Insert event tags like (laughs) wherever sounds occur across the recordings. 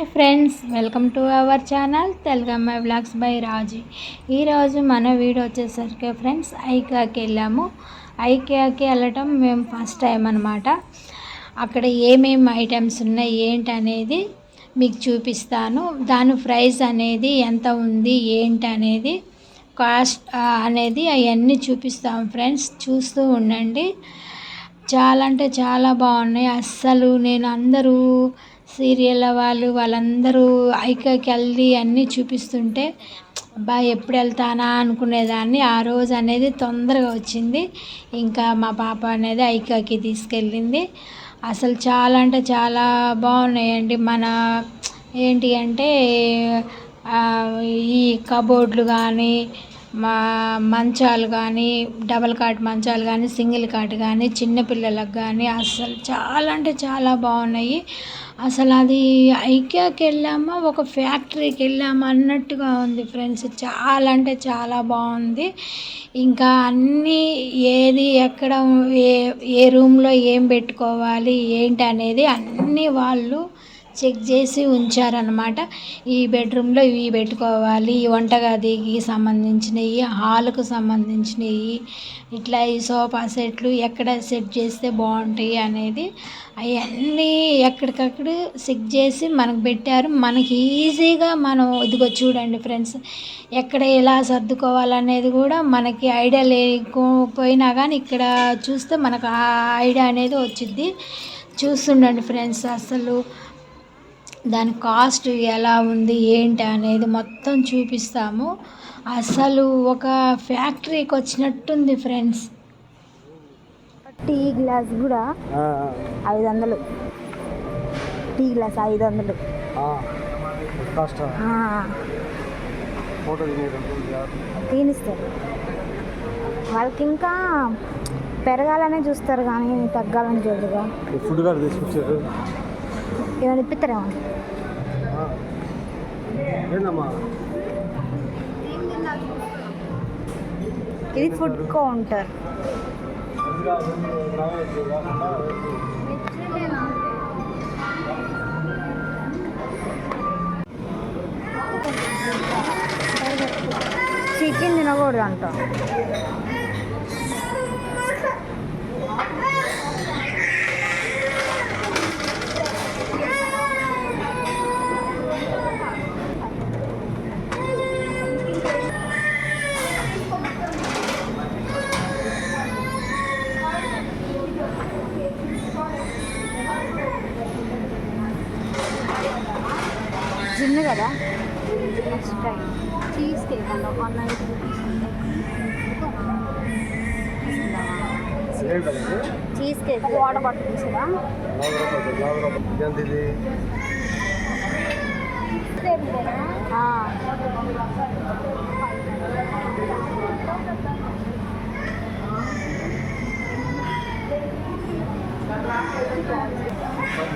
Hi friends welcome to our channel Telugamma vlogs by Raji. ఈరోజు మన video వచ్చేసరికి friends ఐకియాకి వెళ్ళాము. ఐకియాకి వెళ్ళటం మేము ఫస్ట్ టైం అనమాట అక్కడ ఏమేమి ఐటమ్స్ ఉన్నాయి ఏంటి అనేది మీకు చూపిస్తాను. దాని ప్రైస్ అనేది ఎంత ఉంది ఏంటి అనేది కాస్ట్ అనేది అవన్నీ చూపిస్తాం ఫ్రెండ్స్. చూస్తూ ఉండండి. చాలా అంటే చాలా బాగున్నాయి. అస్సలు నేను అందరూ సీరియల్ వాళ్ళు వాళ్ళందరూ ఐకాకి వెళ్ళి అన్నీ చూపిస్తుంటే అబ్బా ఎప్పుడు వెళ్తానా అనుకునేదాన్ని. ఆ రోజు అనేది తొందరగా వచ్చింది. ఇంకా మా పాప అనేది ఐకాకి తీసుకెళ్ళింది. అసలు చాలా అంటే చాలా బాగున్నాయండి. మన ఏంటి అంటే ఈ కబోర్డ్లు కానీ మా మంచాలు కానీ డబల్ కాట్ మంచాలు కానీ సింగిల్ కాట్ కానీ చిన్నపిల్లలకు కానీ అసలు చాలా అంటే చాలా బాగున్నాయి. అసలు అది ఐక్యాకి వెళ్ళామా ఒక ఫ్యాక్టరీకి వెళ్ళామా అన్నట్టుగా ఉంది ఫ్రెండ్స్. చాలా అంటే చాలా బాగుంది. ఇంకా అన్నీ ఏది ఎక్కడ ఏ ఏ రూమ్లో ఏం పెట్టుకోవాలి ఏంటి అనేది అన్నీ వాళ్ళు చెక్ చేసి ఉంచారనమాట ఈ బెడ్రూమ్లో ఇవి పెట్టుకోవాలి ఈ వంటగదికి సంబంధించినవి హాల్కు సంబంధించినవి ఇట్లా ఈ సోఫా సెట్లు ఎక్కడ సెట్ చేస్తే బాగుంటాయి అనేది అవన్నీ ఎక్కడికక్కడ చెక్ చేసి మనకు పెట్టారు. మనకి ఈజీగా మనం ఇదిగో చూడండి ఫ్రెండ్స్ ఎక్కడ ఎలా సర్దుకోవాలనేది కూడా మనకి ఐడియా లేకపోయినా కానీ ఇక్కడ చూస్తే మనకు ఆ ఐడియా అనేది వచ్చింది చూస్తుండండి ఫ్రెండ్స్ అసలు దాని కాస్ట్ ఎలా ఉంది ఏంటి అనేది మొత్తం చూపిస్తాము. అసలు ఒక ఫ్యాక్టరీకి వచ్చినట్టుంది ఫ్రెండ్స్. టీ గ్లాస్ కూడా ఐదు వందలు. టీ గ్లాస్ ఐదు వందలు. కాస్ట్ ఆ, ఫోటో తీనిస్తారు. వాళ్ళకి ఇంకా పెరగాలనే చూస్తారు కానీ తగ్గాలని చూడరుగా. ఫుడ్ తీసుకొచ్చారు. ఏమైనా ఇప్పిస్తారేమో ఏందమ్మా ఇది ఫుడ్ కౌంటర్ చికెన్ తినకూడదు అంట జిమ్ కదా? Next time cheese cake ninety rupees cheese cake water bottle ఇది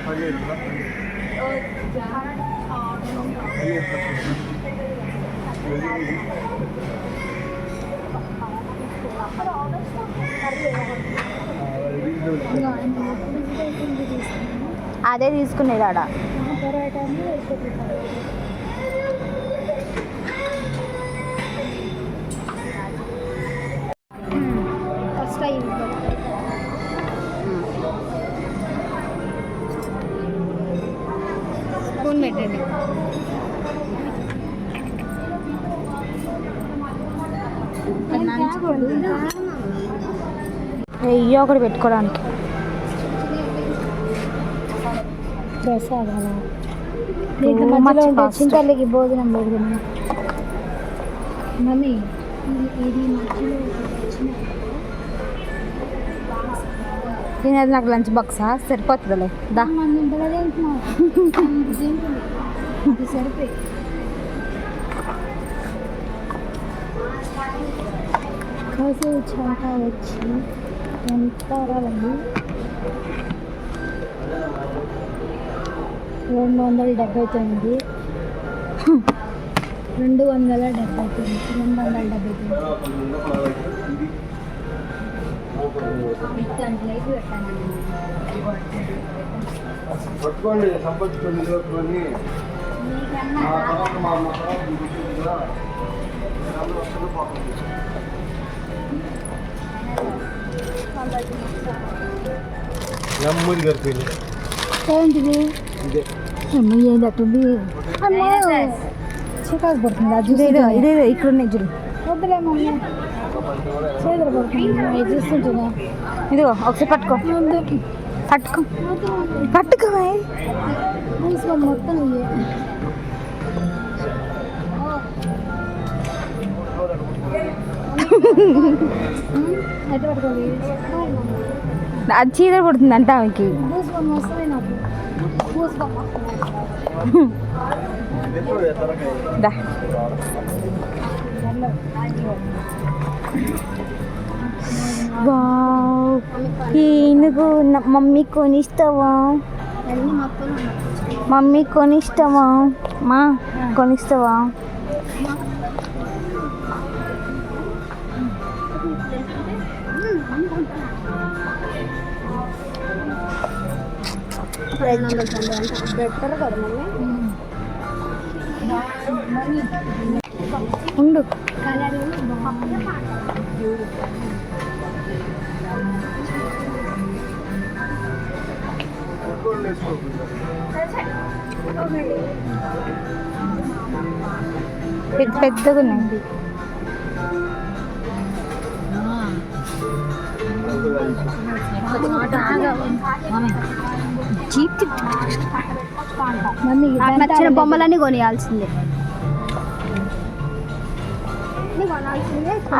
పది అదే తీసుకునేది ఆడ ఫస్ట్ స్పూన్ పెట్టండి. వెయ్యి ఒకటి పెట్టుకోవడానికి ప్రసాదాలు? మధ్యలో భోజనం మమ్మీ ఇది మధ్యలో వచ్చిన తినేది నాకు లంచ్ బాక్సా? సరిపోతుందిలే. దా. సరిపోయి కాసే వచ్చి ఎంత రావాలి రెండు వందల డెబ్బై తొమ్మిది. రెండు వందల డెబ్బై తొమ్మిది. రెండు వందల డెబ్బై తొమ్మిది. పట్టుకోండి సంపత్తి కొన్ని ఆ తర్వాత మా మా తర్వాత వస్తుంది పోతుంది. నెమ్మది గడిపోయింది ఏంటిది? ఇదే. చికాకు పడుతుంది ఇదేదో ఇదేదో ఇక్కడ ఉన్నాయి చూడు. వద్దులే మమ్మీ. చూస్తుంటున్నా ఇదిగో ఒకసారి పట్టుకో. పట్టుకో. పట్టుకో మొత్తం అది చీదర పడుతుంది అంట ఆమెకి. దా. వావ్. మమ్మీ కొనిస్తావా? మమ్మీ కొనిస్తావా? మా కొనిస్తావా? బెటర్ కదా మమ్మీ? ఉండు. పెద్ద పెద్దగా ఉన్నాయి. నచ్చిన బొమ్మలన్నీ కొనియాల్సిందే.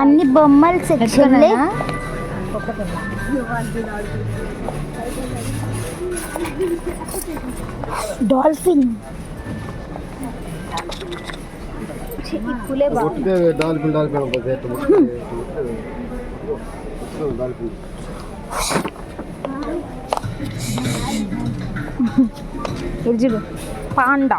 అన్ని బొమ్మల సెక్షన్లే. డాల్ఫిన్. డాల్ఫిన్ ఇది చూడు పాండా.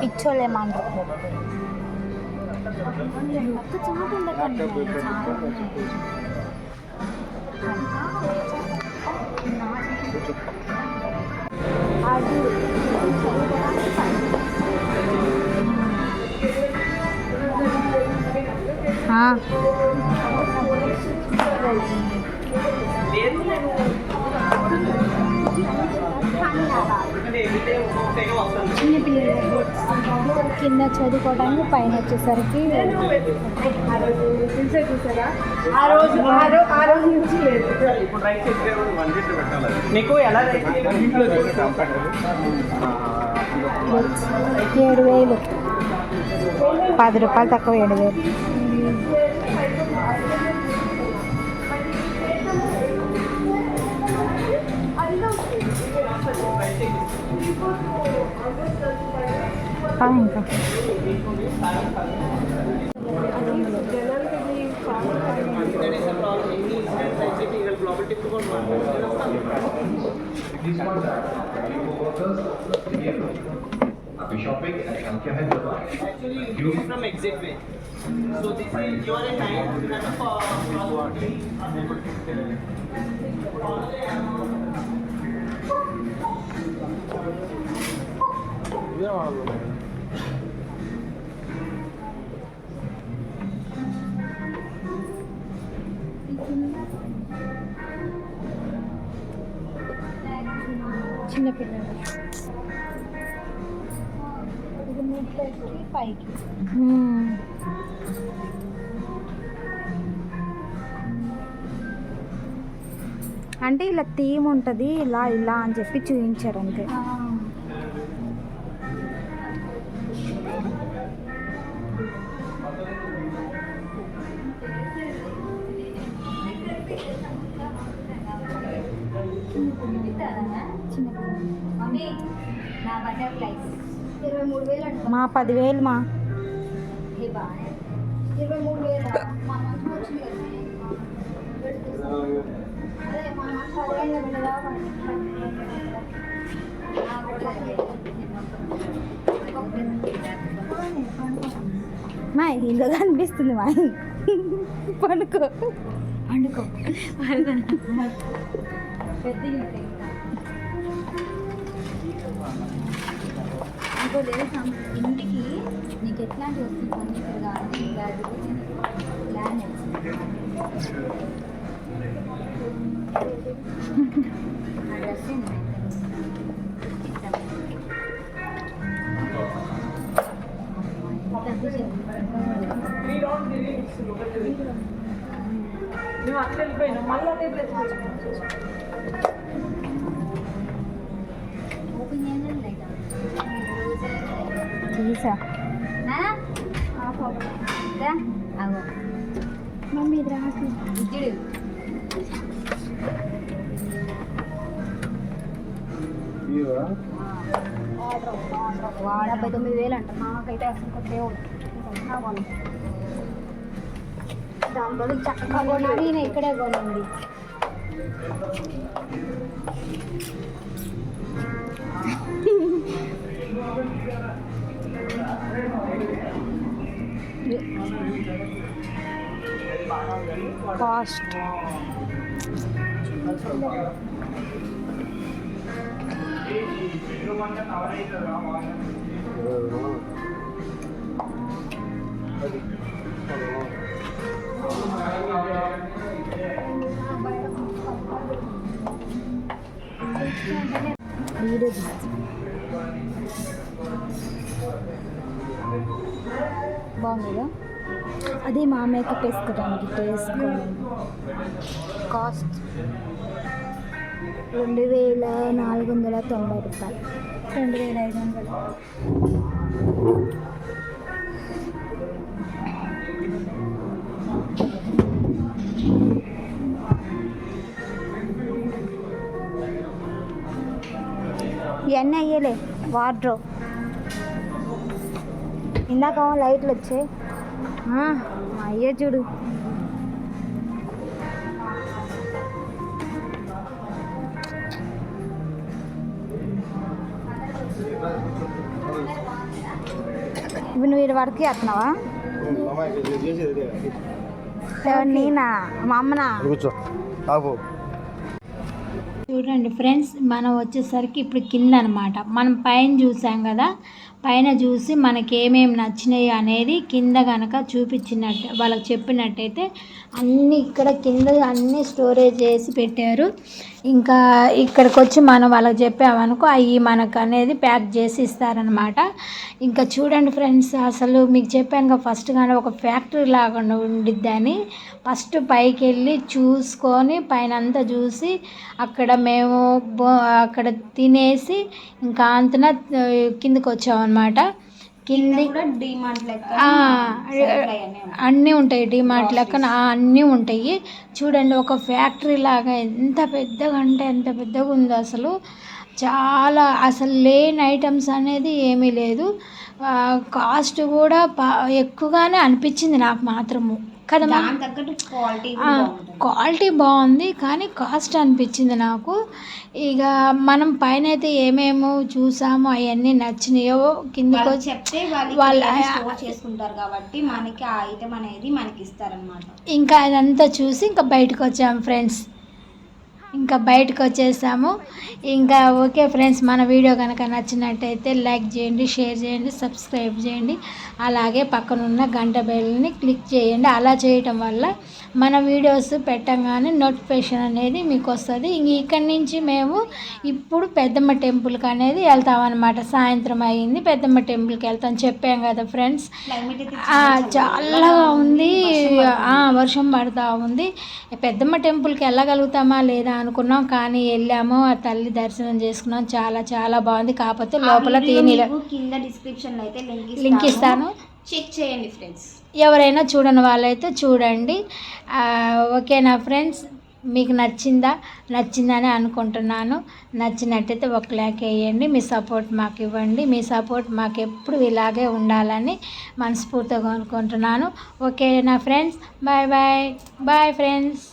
పిచ్చోలేమంటారు ఉంది? ఆ, కింద చదువుకోవడానికి పైన వచ్చేసరికి మీకు ఎలా ఏడు వేలు. పది రూపాయలు తక్కువ ఏడు వేలు. ఇంకా अभी शॉपिंग क्या है actually from exit way so this is your a time to get up for చిన్నపిల్లలు ఇది పైకి. అంటే ఇలా థీమ్ ఉంటుంది ఇలా ఇలా అని చెప్పి చూపించారు అంతే. మా పదివేలు మా. ఇరవై మూడు వేలు మా మంచి వచ్చింది కదా మా. కనిపిస్తుంది మా పండుకో. (laughs) పండుకో ఇంకో తెలుసా ఇంటికి నీకు ఎట్లాంటి వస్తుంది ఫర్నిచర్ కానీ ల్యాండ్ డ్రెస్ ఓపెన్ చేయాలి లేదా? తీసా అగో మమ్మీ ఇది రాసి ఇచ్చుడు. ఇవా డెబ్బై తొమ్మిది వేలు అంట. మాకైతే అసలు కొత్త దాని బదులు చక్కగా కొన్నాడు ఈయన ఇక్కడే కొనండి కాస్ట్ బాగుంది కదా అదే మా మేకప్ వేసుకోవడానికి ఇట్లా వేసుకోవాలి కాస్ట్ రెండు వేల నాలుగు వందల తొంభై రూపాయలు రెండు వేల ఐదు వందలు ఇవన్నీ అయ్యలే వార్డ్రో ఇందాక లైట్లు వచ్చాయి. ఆ, మా అయ్యే చూడు. ఇప్పుడు నువ్వు వీడి వరకు చేస్తున్నావా? నేనా? మా అమ్మనా? కూర్చో. ఆపు. చూడండి ఫ్రెండ్స్ మనం వచ్చేసరికి ఇప్పుడు కింద అనమాట మనం పైన చూసాం కదా పైన చూసి మనకి ఏమేమి నచ్చినాయి అనేది కింద కనుక చూపించినట్టు వాళ్ళకి చెప్పినట్టయితే అన్నీ ఇక్కడ కింద అన్నీ స్టోరేజ్ చేసి పెట్టారు. ఇంకా ఇక్కడికి వచ్చి మనం వాళ్ళకి చెప్పామనుకో అవి మనకు అనేది ప్యాక్ చేసి ఇస్తారనమాట ఇంకా చూడండి ఫ్రెండ్స్ అసలు మీకు చెప్పాను కదా ఫస్ట్ కానీ ఒక ఫ్యాక్టరీ లాగా ఉండిద్దని. ఫస్ట్ పైకి వెళ్ళి చూసుకొని పైన అంతా చూసి అక్కడ మేము బో అక్కడ తినేసి ఇంకా అంతన కిందకి వచ్చామన్నమాట కింది అన్నీ ఉంటాయి. డిమార్ట్ లెక్కన అన్నీ ఉంటాయి. చూడండి ఒక ఫ్యాక్టరీ లాగా ఎంత పెద్దగా అంటే ఎంత పెద్దగా ఉందో అసలు. చాలా అసలు లేని ఐటమ్స్ అనేది ఏమీ లేదు. కాస్ట్ కూడా ఎక్కువగానే అనిపించింది నాకు మాత్రము. కదా క్వాలిటీ బాగుంది కానీ కాస్ట్ అనిపించింది నాకు. ఇక మనం పైన అయితే ఏమేమో చూసామో అవన్నీ నచ్చినాయో కిందికి వచ్చి చెప్తే వాళ్ళు చేసుకుంటారు కాబట్టి మనకి ఆ ఐటమ్ అనేది మనకి ఇస్తారనమాట ఇంకా అదంతా చూసి ఇంకా బయటకు వచ్చాము ఫ్రెండ్స్ ఇంకా బయటకు వచ్చేసాము. ఇంకా ఓకే ఫ్రెండ్స్ మన వీడియో కనుక నచ్చినట్టయితే లైక్ చేయండి షేర్ చేయండి సబ్స్క్రైబ్ చేయండి. అలాగే పక్కనున్న గంట బెల్ని క్లిక్ చేయండి. అలా చేయటం వల్ల మన వీడియోస్ పెట్టంగానే నోటిఫికేషన్ అనేది మీకు వస్తుంది. ఇంక ఇక్కడి నుంచి మేము ఇప్పుడు పెద్దమ్మ టెంపుల్కి అనేది వెళ్తామన్నమాట. సాయంత్రం అయ్యింది పెద్దమ్మ టెంపుల్కి వెళ్తాం చెప్పాం కదా ఫ్రెండ్స్. చల్లగా ఉంది. ఆ, వర్షం పడుతూ ఉంది. పెద్దమ్మ టెంపుల్కి వెళ్ళగలుగుతామా లేదా అనుకున్నాం కానీ వెళ్ళాము. ఆ తల్లి దర్శనం చేసుకున్నాం. చాలా చాలా బాగుంది. కాకపోతే లోపల తీని కింద అయితే లింక్ ఇస్తాను. చెక్ చేయండి ఫ్రెండ్స్ ఎవరైనా చూడని వాళ్ళైతే చూడండి. ఓకేనా ఫ్రెండ్స్ మీకు నచ్చిందా? నచ్చిందని అనుకుంటున్నాను. నచ్చినట్టయితే ఒక లైక్ వేయండి. మీ సపోర్ట్ మాకు ఇవ్వండి. మీ సపోర్ట్ మాకు ఎప్పుడు ఇలాగే ఉండాలని మనస్ఫూర్తిగా అనుకుంటున్నాను ఓకేనా friends bye bye bye friends